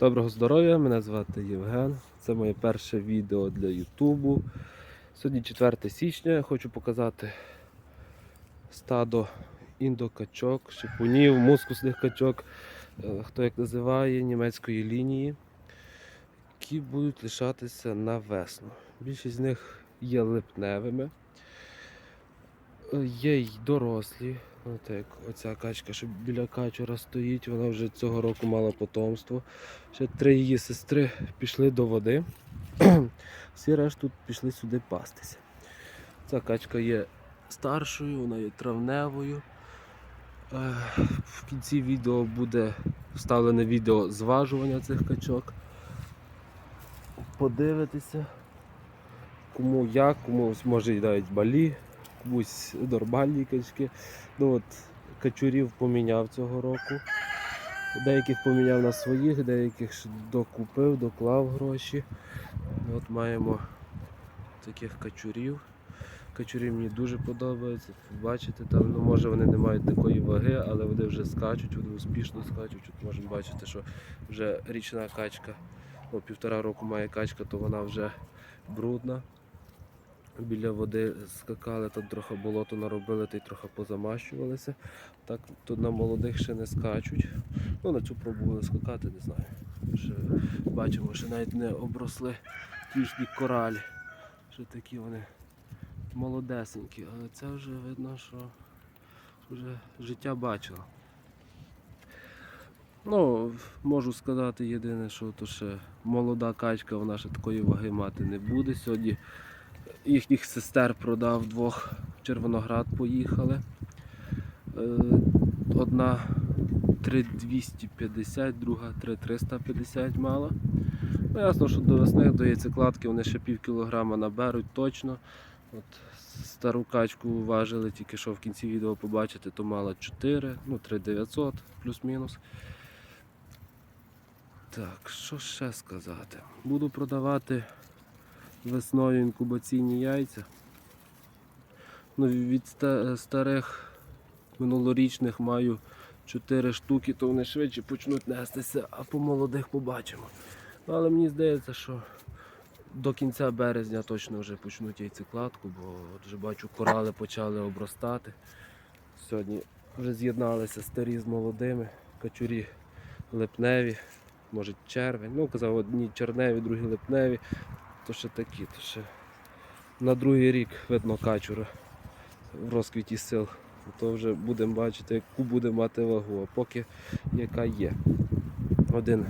Доброго здоров'я, мене звати Євген. Це моє перше відео для Ютубу. Сьогодні 4 січня. Я хочу показати стадо індокачок, шипунів, мускусних качок, е, хто як називає, німецької лінії, які будуть лишатися на весну. Більшість з них є липневими. Е, Є й дорослі. От як оця качка, що біля качура стоїть, вона вже цього року мала потомство. Ще три її сестри пішли до води. Всі решту пішли сюди пастися. Ця качка є старшою, вона є травневою. Е, В кінці відео буде вставлене відео зважування цих качок. Подивитися, кому як, комусь може навіть балі, комусь нормальні качки. Ну от Качурів поміняв цього року. Деяких поміняв на своїх, деяких докупив, доклав гроші. От маємо таких качурів. Качурі мені дуже подобаються. Бачите, там, ну, може вони не мають такої ваги, але вони вже скачуть, вони успішно скачуть. От можемо бачити, що вже річна качка, ну, півтора року має качка, то вона вже брудна. Біля води скакали, тут трохи болото наробили, та й трохи позамащувалися. Так тут на молодих ще не скачуть. Ну, на цю пробували скакати, не знаю. Ще бачимо, що навіть не обросли їхні коралі. Що такі вони молодесенькі, але це вже видно, що вже життя бачило. Ну, можу сказати єдине, що то ще молода качка, вона ще такої ваги мати не буде. Сьогодні їхніх сестер продав двох Червоноград поїхали. Е, Одна 3250, друга 3350 мала. Ну, ясно, що до весни до яйцекладки вони ще пів кілограма наберуть точно. От стару качку важили, тільки що в кінці відео побачите, то мала 4, ну 3900 плюс-мінус. Так, що ще сказати? Буду продавати весною інкубаційні яйця. Ну, від старих минулорічних маю 4 штуки, то вони швидше почнуть нестися, а по молодих побачимо. Але мені здається, що до кінця березня точно вже почнуть яйцекладку, бо вже бачу, корали почали обростати. Сьогодні вже з'єдналися старі з молодими, качурі липневі, може червень. Ну, казав, одні черневі, другі липневі, то ще такі, то ще на другий рік видно качура в розквіті сил. То вже будемо бачити, яку буде мати вагу, а поки яка є. Один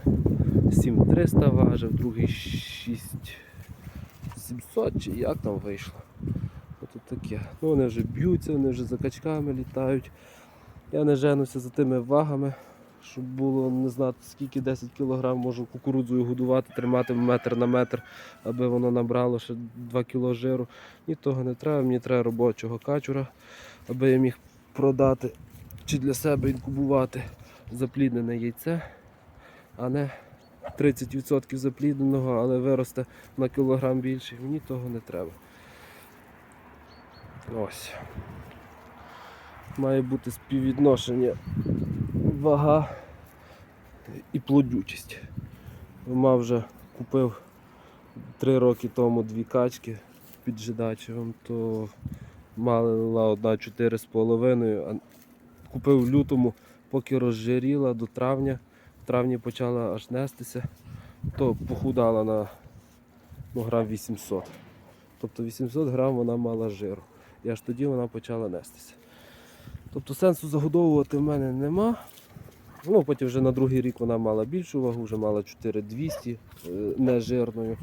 7300 важив, другий 6700 чи як там вийшло. Ото таке. Ну вони вже б'ються, вони вже за качками літають. Я не женуся за тими вагами, щоб було не знати скільки 10 кг можу кукурудзою годувати, тримати метр на метр, аби воно набрало ще 2 кг жиру. Ні того не треба, мені треба робочого качура, аби я міг продати чи для себе інкубувати запліднене яйце, а не 30% заплідненого, але виросте на кілограм більше. Мені того не треба. Ось. Має бути співвідношення вага і плодючість. Мав вже купив 3 роки тому дві качки під Жидачевим, то мала одна 4,5, а купив в лютому, поки розжиріла до травня. В травні почала аж нестися, то похудала на ну, грам 800. Тобто 800 грам вона мала жиру. І аж тоді вона почала нестися. Тобто сенсу загодовувати в мене нема. Ну, потім вже на другий рік вона мала більшу вагу, вже мала 4200 е, нежирною.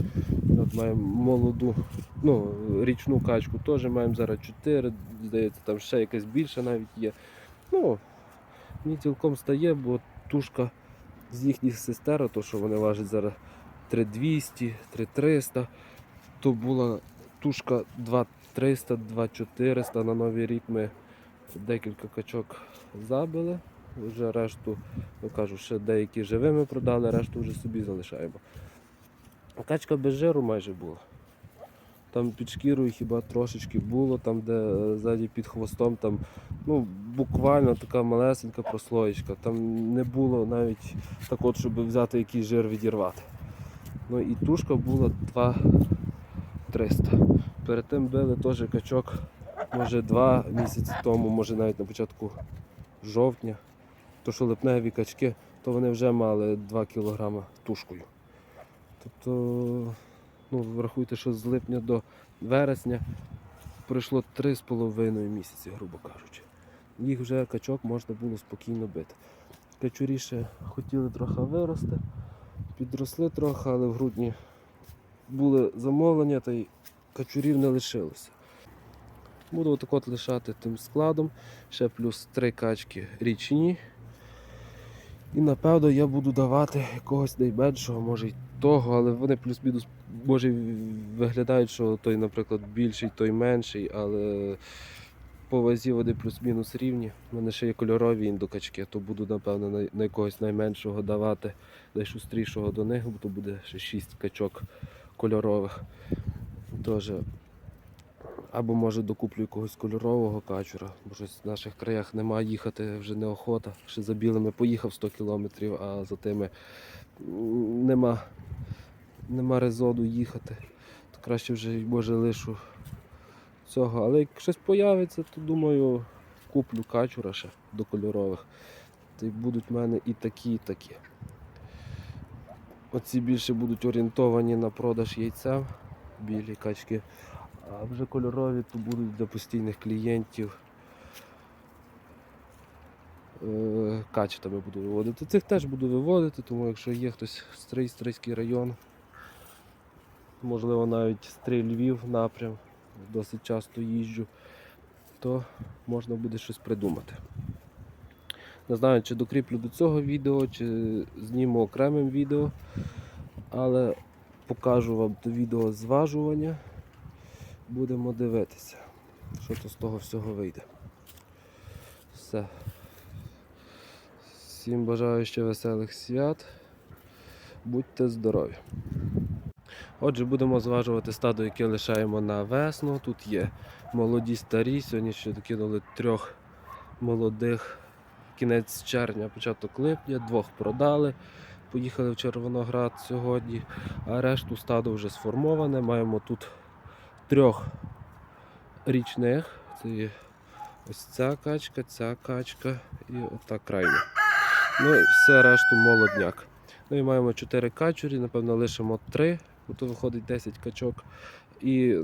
От маємо молоду, ну, річну качку теж маємо зараз 4, здається, там ще якась більша навіть є. Ну, мені цілком стає, бо тушка з їхніх сестер, то що вони важать зараз 3200, 3300, то була тушка 2300, 2400. На новий рік ми декілька качок забили. Вже решту, ну кажу, ще деякі живими продали, решту вже собі залишаємо. Качка без жиру майже була. Там під шкірою хіба трошечки було, там, де е, ззаді під хвостом, там ну, буквально така малесенька прослоєчка. Там не було навіть так от, щоб взяти якийсь жир відірвати. Ну і тушка була 2300. Перед тим били теж качок, може два місяці тому, може навіть на початку жовтня. То що липневі качки, то вони вже мали 2 кг тушкою. Тобто, ну, врахуйте, що з липня до вересня пройшло 3,5 місяці, грубо кажучи. Їх вже качок можна було спокійно бити. Качурі ще хотіли трохи вирости, підросли трохи, але в грудні були замовлення та й качурів не лишилося. Буду отак от лишати тим складом, ще плюс три качки річні. І напевно я буду давати якогось найменшого, може й того, але вони плюс-мінус може виглядають, що той, наприклад, більший, той менший, але по вазі вони плюс-мінус рівні. У мене ще є кольорові індокачки, то буду, напевно, на, якогось найменшого давати, найшустрішого до них, бо то буде ще 6 качок кольорових. Тоже. Або може докуплю якогось кольорового качура, бо щось в наших краях нема їхати, вже неохота. Ще за білими поїхав 100 кілометрів, а за тими нема, нема резону їхати. То краще вже може лишу цього. Але як щось появиться, то думаю, куплю качура ще до кольорових. То будуть в мене і такі, і такі. Оці більше будуть орієнтовані на продаж яйця, білі качки. А вже кольорові то будуть для постійних клієнтів. Е, Качетами буду виводити. Цих теж буду виводити, тому якщо є хтось стрий, стрийський район, можливо навіть стрий Львів напрям, досить часто їжджу, то можна буде щось придумати. Не знаю, чи докріплю до цього відео, чи зніму окремим відео, але покажу вам то відео зважування. Будемо дивитися, що то з того всього вийде. Все. Всім бажаю ще веселих свят. Будьте здорові. Отже, будемо зважувати стадо, яке лишаємо на весну. Тут є молоді старі. Сьогодні ще докинули трьох молодих кінець червня, початок липня, двох продали. Поїхали в Червоноград сьогодні, а решту стадо вже сформоване. Маємо тут трьох річних. Це ось ця качка, ця качка і ота крайня. Ну і все решту молодняк. Ну і маємо 4 качурі, напевно, лишимо 3, бо то виходить 10 качок. І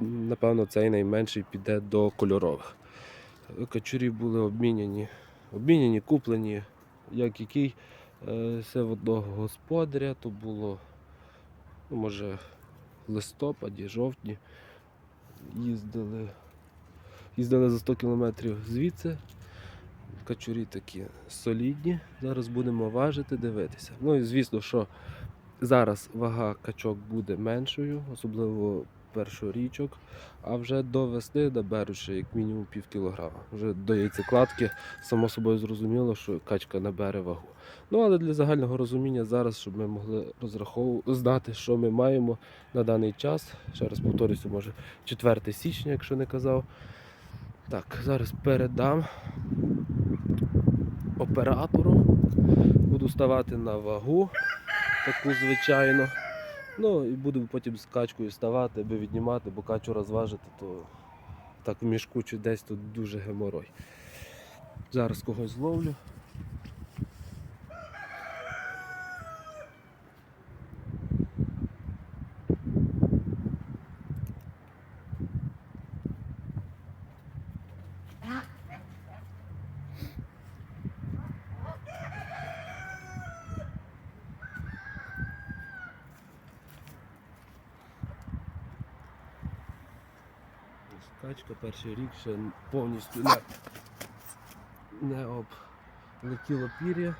напевно цей найменший піде до кольорових. Качурі були обміняні, обміняні, куплені, як який. Е, Все в одного господаря, то було, ну, може, листопаді, жовтні. Їздили, їздили за 100 кілометрів звідси. Качурі такі солідні. Зараз будемо важити, дивитися. Ну і звісно, що зараз вага качок буде меншою, особливо першорічок, а вже до весни наберуть ще як мінімум пів кілограма. Вже до яйцекладки, само собою зрозуміло, що качка набере вагу. Ну але для загального розуміння зараз, щоб ми могли розраховувати, знати, що ми маємо на даний час. Ще раз повторюся, може 4 січня, якщо не казав. Так, зараз передам оператору. Буду ставати на вагу, таку звичайно. Ну і буду потім з качкою ставати, аби віднімати, бо качу розважити, то так в мішку чи десь тут дуже геморой. Зараз когось зловлю. Ось Качка перший рік ще повністю не, не облетіло пір'я.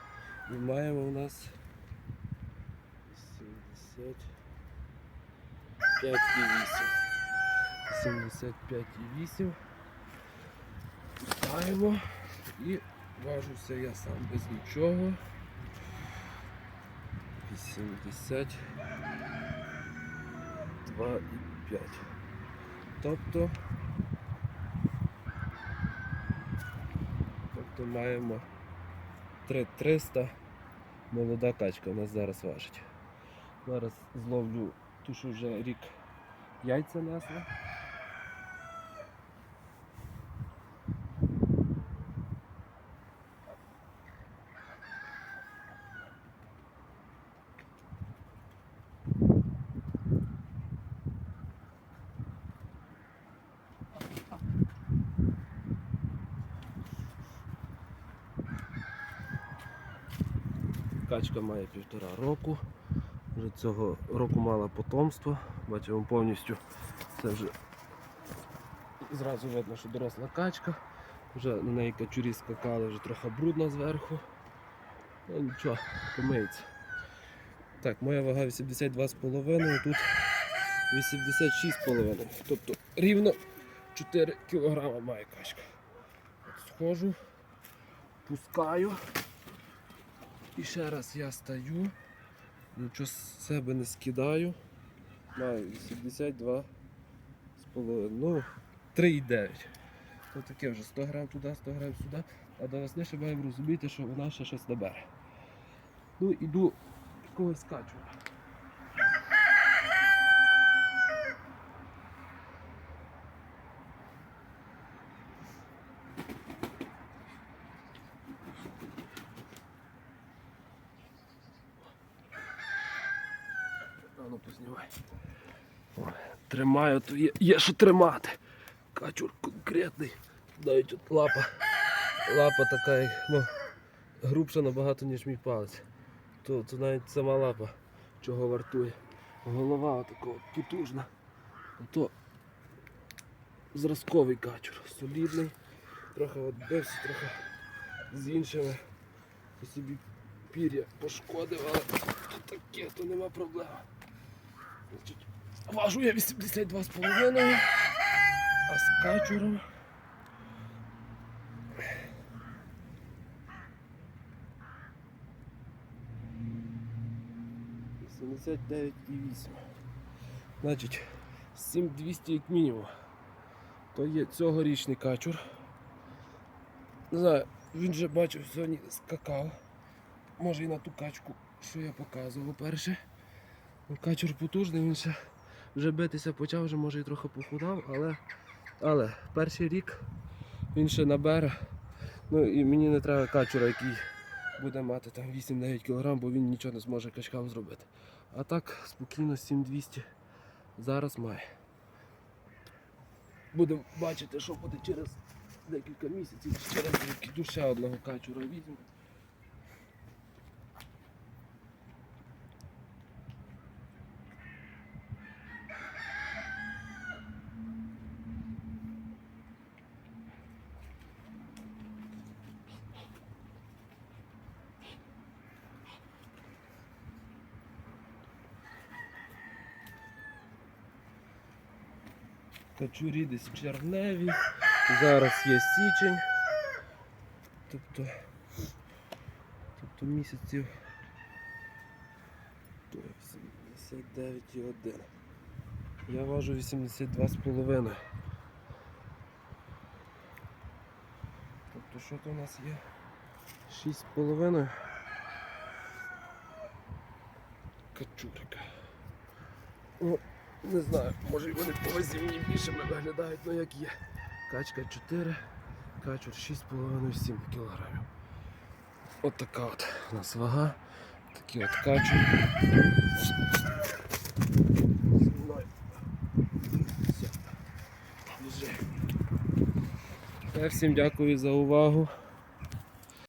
І маємо у нас 75,8. 75,8. Ставимо і важуся я сам без нічого. 82,5. Тобто. Тобто маємо 3300 молода качка у нас зараз важить. Зараз зловлю ту, що вже рік яйця несла. Качка має півтора року. Вже цього року мала потомство. Бачимо повністю це вже зразу видно, що доросла качка. Вже на неї качурі скакали, вже трохи брудно зверху. Ну нічого, помиється. Так, моя вага 82,5, тут 86,5. Тобто рівно 4 кг має качка. Схожу, пускаю. І ще раз я стаю, нічого з себе не скидаю. Маю 82 з. Ну, 3,9. То таке вже 100 грам туди, 100 грам сюди. А до весни ще маємо розуміти, що вона ще щось набере. Ну, іду когось скачу. О, Тримаю, то є, є що тримати. Качур конкретний. Навіть от лапа. Лапа така, ну, грубша набагато, ніж мій палець. То, то навіть сама лапа чого вартує. Голова така потужна. То зразковий качур, солідний. Трохи от бився, трохи з іншими. Собі пір'я пошкодив, але то таке, то нема проблем. Важу я 82,5, а з качуром. Вісімдесят дев'ять і вісім. Значить, 7200 як мінімум. То є цьогорічний качур. Не знаю, він вже бачив сьогодні скакав. Може і на ту качку, що я показував перше. Качур потужний, він ще вже битися почав, вже може і трохи похудав, але, але перший рік він ще набере. Ну і мені не треба качура, який буде мати там 8-9 кг, бо він нічого не зможе качкам зробити. А так спокійно 7200 зараз має. Будемо бачити, що буде через декілька місяців, через рік ще одного качура візьму. Качурі десь червневі. Зараз є січень. Тобто, тобто місяців то 89,1. Я важу 82,5. Тобто що то у нас є? 6,5 качурика. Не знаю, може вони по вазі мені більшими виглядають, ну як є. Качка 4, качур 6,5-7 кг. От така от у нас вага. Такі от качур. Всім дякую за увагу.